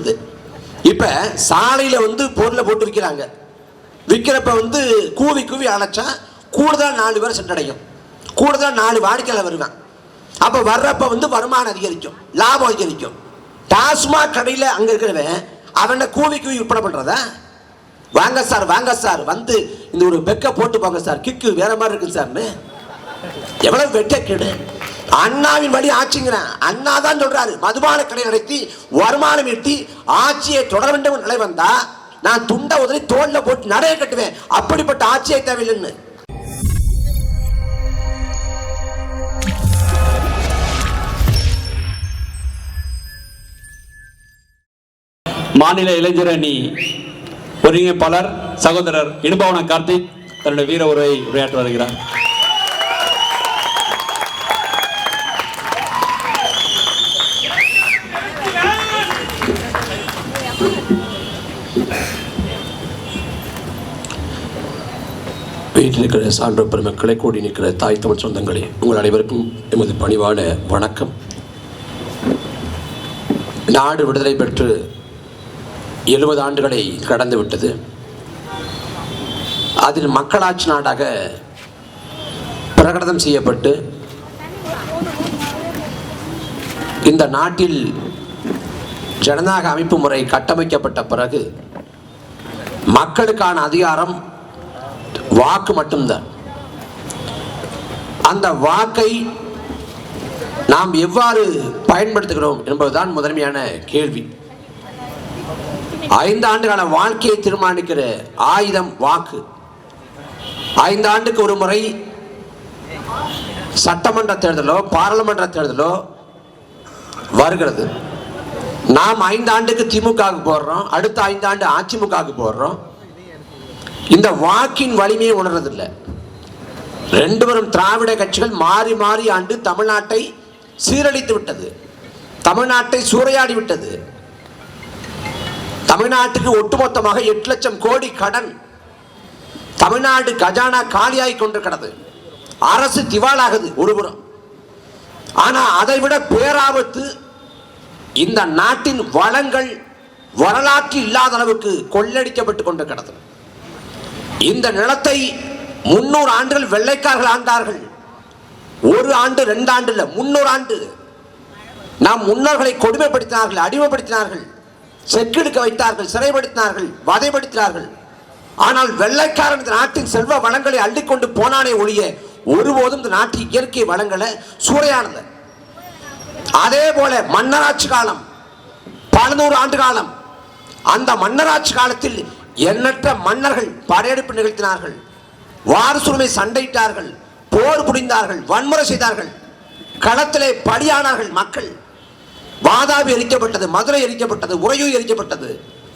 இருந்தது இப்போ சாலையில் வந்து பொருளை போட்டு விற்கிறாங்க விற்கிறப்ப வந்து கூவி கூவி அணைச்சா கூடுதல் நாலு பேர் சென்றடையும். கூடுதல் நாலு வாடிக்கையாளர் வருவான் அப்போ வர்றப்ப வந்து வருமானம் அதிகரிக்கும் லாபம் அதிகரிக்கும். டாஸ்மாக் கடையில் அங்கே இருக்கிறவன் அவனை கூவி கூவி விற்பனை பண்ணுறதா வாங்க சார் வாங்க சார் வந்து இந்த ஒரு பெக்கை போட்டு போங்க சார். கிக்கு வேற மாதிரி இருக்கு சார்னு வெட்ட கெடு. அண்ணாவின் வழி ஆட்சிங்கிறேன். அண்ணா தான் சொல்றாரு. மதுபான கடை நடத்தி வருமானம் ஈட்டி ஆட்சியை தொடர வேண்டும் நிலை வந்தா நான் துண்டை உதறி தோல்ல போட்டு நடைய கட்டுவேன். அப்படிப்பட்ட ஆட்சியை தேவையில்லைன்னு. மாநில இளைஞர் அணி ஒருங்கிணைப்பாளர் சகோதரர் இடுபவன கார்த்திக் தன்னுடைய வீர உரையை உரையாற்றி வருகிறார். வீட்டில் இருக்கிற சான்ற பெருமக்களை கூடி நிற்கிற தாய் தமிழ் சொந்தங்களே உங்கள் அனைவருக்கும் எமது பணிவான வணக்கம். நாடு விடுதலை பெற்று எழுபது ஆண்டுகளை கடந்து விட்டது. அதில் மக்களாட்சி நாடாக பிரகடனம் செய்யப்பட்டு இந்த நாட்டில் ஜனநாயக அமைப்பு முறை கட்டமைக்கப்பட்ட பிறகு மக்களுக்கான அதிகாரம் வாக்கு மட்டும்தான். அந்த வாக்கை நாம் எவ்வாறு பயன்படுத்துகிறோம் என்பதுதான் முதன்மையான கேள்வி. ஐந்து ஆண்டுகால வாழ்க்கையை தீர்மானிக்கிற ஆயுதம் வாக்கு. ஐந்து ஆண்டுக்கு ஒரு முறை சட்டமன்ற தேர்தலோ பாராளுமன்ற தேர்தலோ வருகிறது. நாம் ஐந்து ஆண்டுக்கு திமுகவுக்கு போடுறோம் அடுத்த ஐந்து ஆண்டு அதிமுகவுக்கு போடுறோம் இந்த வாக்கின் வலிமையை உணர்றதில்லை. ரெண்டு பேரும் திராவிட கட்சிகள் மாறி மாறி ஆண்டு தமிழ்நாட்டை சீரழித்து விட்டது. தமிழ்நாட்டை சூறையாடி விட்டது. தமிழ்நாட்டுக்கு ஒட்டுமொத்தமாக எட்டு லட்சம் கோடி கடன் தமிழ்நாடு கஜானா காலியாகி கொண்டிருக்கிறது. அரசு திவாலாகுது ஒருபுறம். ஆனா அதை விட பேராபத்து இந்த நாட்டின் வளங்கள் வரலாற்று இல்லாத அளவுக்கு கொள்ளடிக்கப்பட்டு கொண்டிருக்கிறது. இந்த நிலத்தை முன்னூறு ஆண்டுகள் வெள்ளைக்காரர்கள் ஆண்டார்கள். ஒரு ஆண்டு ரெண்டு ஆண்டு இல்லை முன்னூறு ஆண்டு. நாம் முன்னோர்களை கொடுமைப்படுத்தினார்கள் அடிமைப்படுத்தினார்கள் செக்கெடுக்க வைத்தார்கள் சிறைப்படுத்தினார்கள் வதைப்படுத்தினார்கள். ஆனால் வெள்ளைக்காரன் இந்த நாட்டின் செல்வ வளங்களை அள்ளிக்கொண்டு போனானே ஒழிய ஒருபோதும் இந்த நாட்டின் இயற்கை வளங்களை சூறையானது அதே போல மன்னராட்சி காலம் பல நூறு ஆண்டு காலம் அந்த மன்னராட்சி காலத்தில் எண்ணற்ற மன்னர்கள் படையெடுப்பு நிகழ்த்தினார்கள். வாரசுரிமை சண்டையிட்டார்கள். போர் புரிந்தார்கள். வன்முறை செய்தார்கள். களத்திலே பலியானார்கள் மக்கள். வாதாபி எரிக்கப்பட்டது மதுரை எரிக்கப்பட்டது உறையூர் எரிக்கப்பட்டது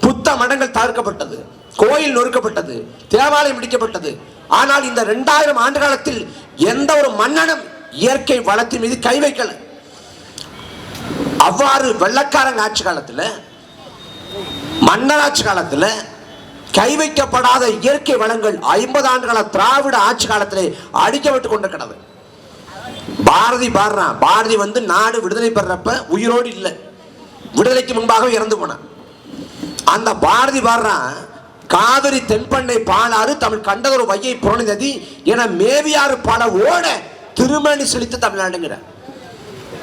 புத்த மடங்கள் தவிர்க்கப்பட்டது கோயில் நொறுக்கப்பட்டது தேவாலயம் இடிக்கப்பட்டது. ஆனால் இந்த ரெண்டாயிரம் ஆண்டு காலத்தில் எந்த ஒரு மன்னனும் இயற்கை வளத்தின் மீது கை வைக்கல. அவ்வாறு வெள்ளக்காரங்க ஆட்சி காலத்தில் மன்னராட்சி காலத்தில் கை வைக்கப்படாத இயற்கை வளங்கள் ஐம்பது ஆண்டுகால திராவிட ஆட்சி காலத்திலே அடிக்கப்பட்டு கொண்டிருக்கிறது. பாரதி பாடுறான் பாரதி வந்து நாடு விடுதலை பெறப்ப உயிரோடு இல்லை. விடுதலைக்கு முன்பாக இறந்து போனான். அந்த பாரதி பாடுறான் காவிரி தென்பண்ணை பாலாறு தமிழ் கண்டதொரு வையை புறணி நதி என மேவியாறு பல ஓட திருமணி செழித்த தமிழ்நாடுங்கிற.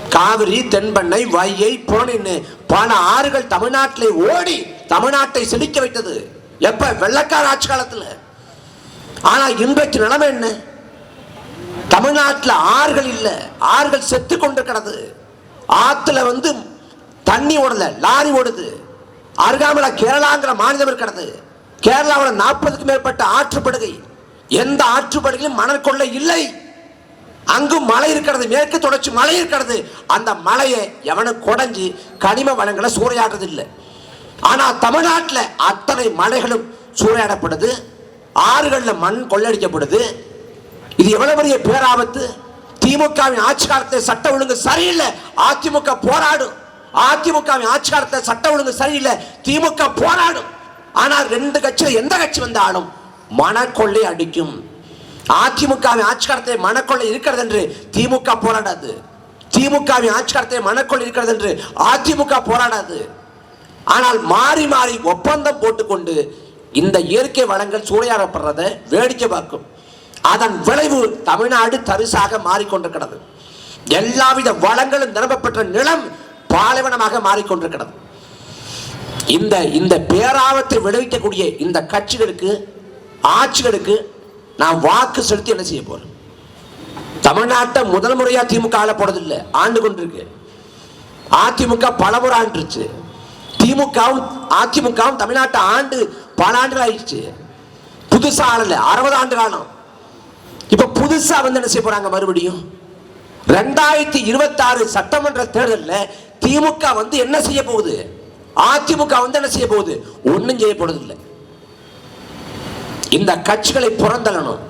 காவிரி தென்பண்ணை வையை புறணின்னு பல ஆறுகள் தமிழ்நாட்டிலே ஓடி தமிழ்நாட்டை செழிக்க வைத்தது. எப்ப வெள்ளக்கார ஆட்சி காலத்தில்? ஆனா இன்றைக்கு நிலைமை என்ன? தமிழ்நாட்டில் ஆறுகள் இல்லை. ஆறுகள் செத்து கொண்டு கிடது ஆத்துல வந்து தண்ணி ஓடல லாரி ஓடுது. அருகாமல கேரளாங்கிற மாநிலம் இருக்கிறது. கேரளாவில் நாற்பதுக்கு மேற்பட்ட ஆற்றுப்படுகை. எந்த ஆற்றுப்படுகையும் மணல் கொள்ளை இல்லை. அங்கும் மலை இருக்கிறது மேற்கு தொடர்ச்சி மலை இருக்கிறது. அந்த மலையை எவனும் குடஞ்சி கனிம வளங்களை சூறையாடுறது இல்லை ஆனால் தமிழ்நாட்டில் அத்தனை மலைகளும் சூறையாடப்படுது ஆறுகளில் மண் கொள்ளடிக்கப்படுது. இது எவ்வளவு பெரிய பேராபத்து? திமுகவின் ஆட்சி காலத்தில் சட்ட ஒழுங்கு சரியில்லை அதிமுக போராடும். அதிமுகவின் ஆட்சி காலத்தில் சட்ட ஒழுங்கு சரியில்லை திமுக போராடும். ஆனால் ரெண்டு கட்சியில் எந்த கட்சி வந்தாலும் மனக்கொள்ளை அடிக்கும். அதிமுகவின் ஆட்சி காலத்தில் மனக்கொள்ளை இருக்கிறது என்று திமுக போராடாது. திமுகவின் ஆட்சி காலத்தில் மனக்கொள்ளை இருக்கிறது என்று அதிமுக போராடாது. ஆனால் மாறி மாறி ஒப்பந்தம் போட்டுக்கொண்டு இந்த இயற்கை வளங்கள் சூறையாடப்படுறதை வேடிக்கை பார்க்கும். அதன் விளைவு தமிழ்நாடு தரிசாக மாறிக்கொண்டிருக்கிறது. எல்லாவித வளங்களும் நிரம்பப்பெற்ற நிலம் பாலைவனமாக மாறிக்கொண்டிருக்கிறது. இந்த இந்த பேராபத்தை விளைவிக்கக்கூடிய இந்த கட்சிகளுக்கு ஆட்சிகளுக்கு நான் வாக்கு செலுத்தி என்ன செய்ய போறேன்? தமிழ்நாட்டை முதல் முறையா திமுக ஆள போறதில்லை ஆண்டு கொண்டிருக்கு. அதிமுக பலமுறை ஆண்டுருச்சு. திமுகவும் அதிமுகவும் தமிழ்நாட்டை ஆண்டு பல ஆண்டுகள் ஆயிடுச்சு புதுசா ஆளல. அறுபது ஆண்டு காலம். இப்ப புதுசா வந்து என்ன செய்ய போறாங்க மறுபடியும்? ரெண்டாயிரத்தி இருபத்தி ஆறு சட்டமன்ற தேர்தலில் திமுக வந்து என்ன செய்ய போகுது? அதிமுக வந்து என்ன செய்ய போகுது? ஒன்றும் செய்ய போறதில்லை. இந்த கட்சிகளை புறந்தள்ளணும்.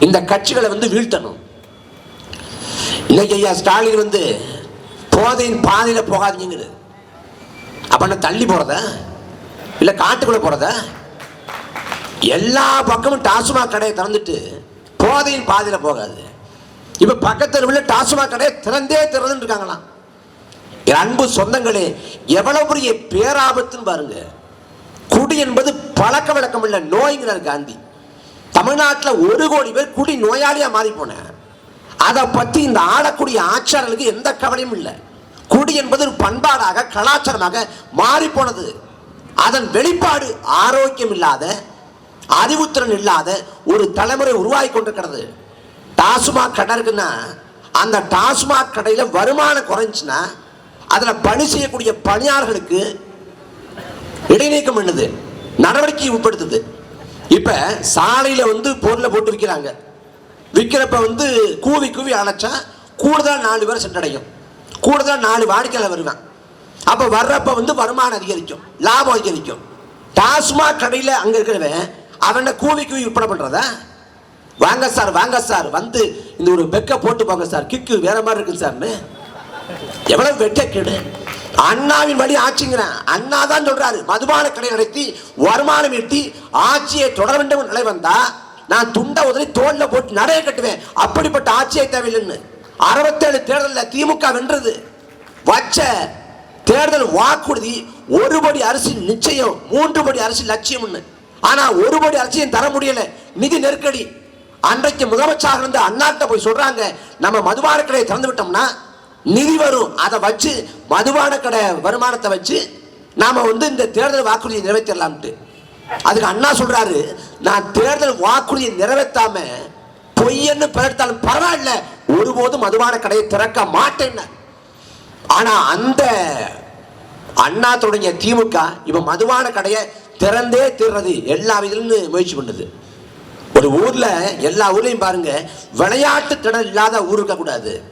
இந்த கட்சிகளை வந்து வீழ்த்தணும். இன்னைக்கு ஐயா ஸ்டாலின் வந்து போதையின் பாதையில் போகாதீங்கிறது அப்ப என்ன தள்ளி போகிறதா இல்ல காட்டுக்குள்ள போகிறதா எல்லா பக்கமும் டாஸ்மாக் கடையை திறந்துட்டு போதையின் பாதையில் போகாது. இப்ப பக்கத்தில் உள்ள டாஸ்மாக் கடையை திறந்தே திறந்துட்டு இருக்காங்களாம். என் அன்பு சொந்தங்களே எவ்வளவு பெரிய பேராபத்துன்னு பாருங்க. குடி என்பது பழக்க வழக்கம் இல்ல நோய்ங்கிறார் காந்தி. தமிழ்நாட்டில் ஒரு கோடி பேர் குடி நோயாளியா மாறி போனேன் அதை பத்தி இந்த ஆளக்கூடிய ஆட்சியாளர்களுக்கு எந்த கவலையும் இல்லை. குடி என்பது ஒரு பண்பாடாக கலாச்சாரமாக மாறி போனது அதன் வெளிப்பாடு ஆரோக்கியம் இல்லாத அறிவுத்திறன் இல்லாத ஒரு தலைமுறை உருவாகி கொண்டிருக்கிறது. டாஸ்மாக் கடை இருக்குன்னா அந்த டாஸ்மாக் கடையில் வருமானம் குறைஞ்சுன்னா அதில் பணி செய்யக்கூடிய பணியாளர்களுக்கு இடைநீக்கம் பண்ணுது நடவடிக்கை உட்படுத்துது. இப்போ சாலையில் வந்து பொருளை போட்டு விற்கிறாங்க. விற்கிறப்ப வந்து கூவி கூவி அணைச்சா கூடுதல் நாலு பேர் சென்றடையும். கூடுதலாக நாலு வாடிக்கையில் வருவேன். அப்போ வர்றப்ப வந்து வருமானம் அதிகரிக்கும் லாபம் அதிகரிக்கும். டாஸ்மாக் கடையில் அங்கே இருக்கிறவன் அவனை கூவி கூவி விற்பனை பண்ணுறதா வாங்க சார் வாங்க சார் வந்து இந்த ஒரு பெக்கை போட்டு போங்க சார் கிக்கு வேற மாதிரி இருக்கு சார்னு. எவ்வளவு வெட்டக்கேடு அண்ணாவின் வழி ஆட்சிங்கிறேன். அண்ணா தான் சொல்றாரு மதுபான கடை நடத்தி வருமானம் ஈட்டி ஆட்சியை தொடர வேண்டும் நிலை வந்தா நான் துண்ட உதவி தோல்ல போட்டு நடைய கட்டுவேன். அப்படிப்பட்ட ஆட்சியை தேவையில்லைன்னு. அறுபத்தேழு தேர்தலில் திமுக வென்றது. வச்ச தேர்தல் வாக்குறுதி ஒரு படி அரிசி நிச்சயம் மூன்று படி அரிசி லட்சியம்னு. ஆனால் ஒரு படி அரிசியும் தர முடியல. நிதி நெருக்கடி. அன்றைக்கு முதலமைச்சராக இருந்த அண்ணாட்ட போய் சொல்றாங்க நம்ம மதுபான கடையை திறந்து விட்டோம்னா நிதி வரும். அதை வச்சு மதுபான கடை வருமானத்தை வச்சு நாம வந்து இந்த தேர்தல் வாக்குறுதியை நிறைவேற்றலாம்ட்டு. அதுக்கு அண்ணா சொல்றாரு நான் தேர்தல் வாக்குறுதியை நிறைவேற்றாம பொய்யன்னு பிறத்தாலும் பரவாயில்ல ஒருபோதும் மதுபான கடையை திறக்க மாட்டேன்னு. ஆனா அந்த அண்ணா தொடங்கிய திமுக இப்ப மதுபான கடையை திறந்தே தீர்றது எல்லா விதிலும் முயற்சி பண்ணுது. ஒரு ஊர்ல எல்லா ஊர்லயும் பாருங்க விளையாட்டு திடல் இல்லாத ஊர் இருக்கக்கூடாது.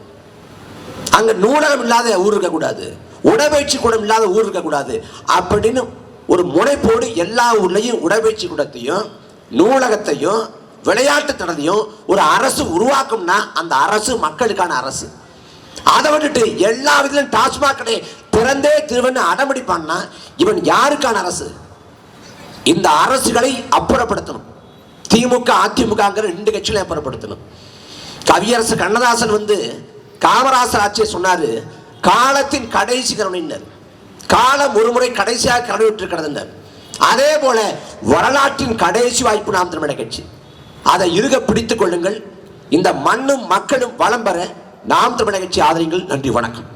அங்க நூலகம் இல்லாத ஊர் இருக்கக்கூடாது. உடற்பயிற்சி கூடம் இல்லாத ஊர் இருக்கக்கூடாது. அப்படின்னு ஒரு முனைப்போடு எல்லா ஊர்லயும் உடற்பயிற்சி கூடத்தையும் நூலகத்தையும் விளையாட்டு திடலையும் ஒரு அரசு உருவாக்கும்னா அந்த அரசு மக்களுக்கான அரசு. அதை விட்டுட்டு எல்லா விதத்திலும் டாஸ்மாக் கடை திறந்தே திருவன்னு அடம்பிடிப்பான்னா இவன் யாருக்கான அரசு? இந்த அரசுகளை அப்புறப்படுத்தணும். திமுக அதிமுகங்கிற ரெண்டு கட்சிகளை அப்புறப்படுத்தணும். கவியரசு கண்ணதாசன் வந்து காமராசர் ஆட்சியை சொன்னாரு காலத்தின் கடைசி கருணையினர். காலம் ஒரு முறை கடைசியாக கருணைவிட்டு இருக்கிறதுனர் அதே போல வரலாற்றின் கடைசி வாய்ப்பு நாம் திருமண கட்சி. அதை இருக பிடித்துக் கொள்ளுங்கள். இந்த மண்ணும் மக்களும் வளம் பெற நாம் தமிழக ஆதரிங்கள். நன்றி வணக்கம்.